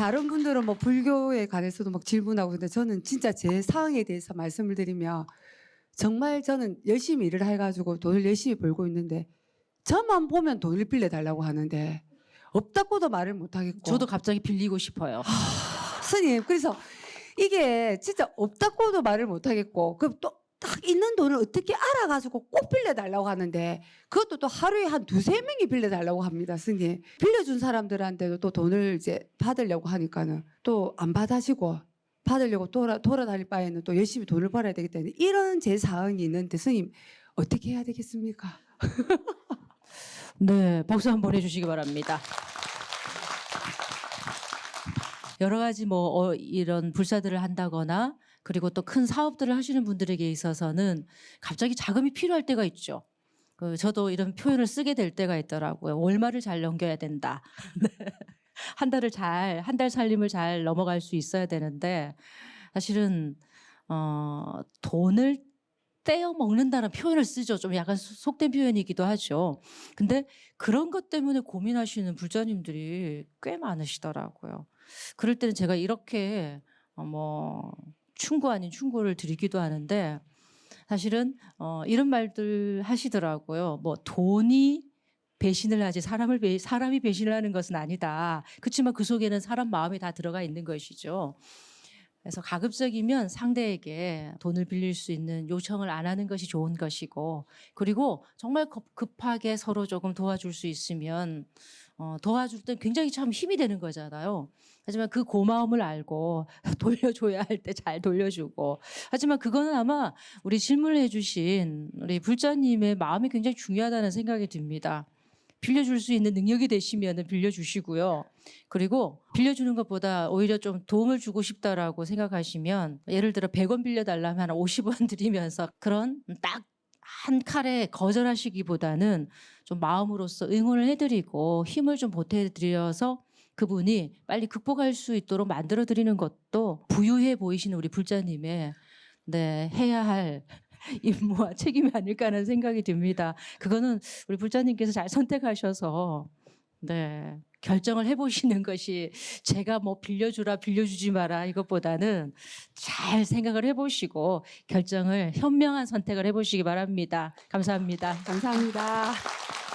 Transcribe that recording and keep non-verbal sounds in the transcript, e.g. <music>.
다른 분들은 뭐 불교에 관해서도 막 질문하고 근데 저는 진짜 제 상황에 대해서 말씀을 드리면 정말 저는 열심히 일을 해가지고 돈을 열심히 벌고 있는데 저만 보면 돈을 빌려달라고 하는데 없다고도 말을 못하겠고 저도 갑자기 빌리고 싶어요. 스님 그래서 이게 진짜 없다고도 말을 못하겠고 그럼 또 딱 있는 돈을 어떻게 알아가지고 꼭 빌려달라고 하는데 그것도 또 하루에 한 두세 명이 빌려달라고 합니다 스님 빌려준 사람들한테도 또 돈을 이제 받으려고 하니까는 또 안 받아시고 받으려고 돌아, 돌아다닐 바에는 또 열심히 돈을 벌어야 되기 때문에 이런 제 사항이 있는데 스님 어떻게 해야 되겠습니까? <laughs> 네, 박수 한번 해주시기 바랍니다. 여러 가지 뭐 어, 이런 불사들을 한다거나 그리고 또 큰 사업들을 하시는 분들에게 있어서는 갑자기 자금이 필요할 때가 있죠. 그 저도 이런 표현을 쓰게 될 때가 있더라고요. 월말을 잘 넘겨야 된다. <laughs> 네. 한 달을 잘 한 달 살림을 잘 넘어갈 수 있어야 되는데 사실은 어 돈을 떼어 먹는다는 표현을 쓰죠. 좀 약간 소- 속된 표현이기도 하죠. 근데 그런 것 때문에 고민하시는 불자님들이 꽤 많으시더라고요. 그럴 때는 제가 이렇게 어, 뭐 충고 아닌 충고를 드리기도 하는데 사실은 어, 이런 말들 하시더라고요. 뭐 돈이 배신을 하지 사람을 배, 사람이 배신을 하는 것은 아니다. 그렇지만 그 속에는 사람 마음이 다 들어가 있는 것이죠. 그래서 가급적이면 상대에게 돈을 빌릴 수 있는 요청을 안 하는 것이 좋은 것이고 그리고 정말 급- 급하게 서로 조금 도와줄 수 있으면 어, 도와줄 때 굉장히 참 힘이 되는 거잖아요. 하지만 그 고마움을 알고 <laughs> 돌려줘야 할 때 잘 돌려주고 하지만 그거는 아마 우리 질문을 해주신 우리 불자님의 마음이 굉장히 중요하다는 생각이 듭니다. 빌려줄 수 있는 능력이 되시면 빌려주시고요. 그리고 빌려주는 것보다 오히려 좀 도움을 주고 싶다라고 생각하시면 예를 들어 100원 빌려달라면 한 50원 <laughs> 드리면서 그런 딱 한 칼에 거절하시기보다는 좀 마음으로서 응원을 해드리고 힘을 좀 보태드려서 그분이 빨리 극복할 수 있도록 만들어 드리는 것도 부유해 보이시는 우리 불자님의 네 해야 할 <laughs> 임무와 책임이 아닐까 하는 생각이 듭니다. 그거는 우리 불자님께서 잘 선택하셔서 네 결정을 해보시는 것이 제가 뭐 빌려주라 빌려주지 마라 이것보다는 잘 생각을 해보시고 결정을 현명한 선택을 해보시기 바랍니다. 감사합니다. 감사합니다.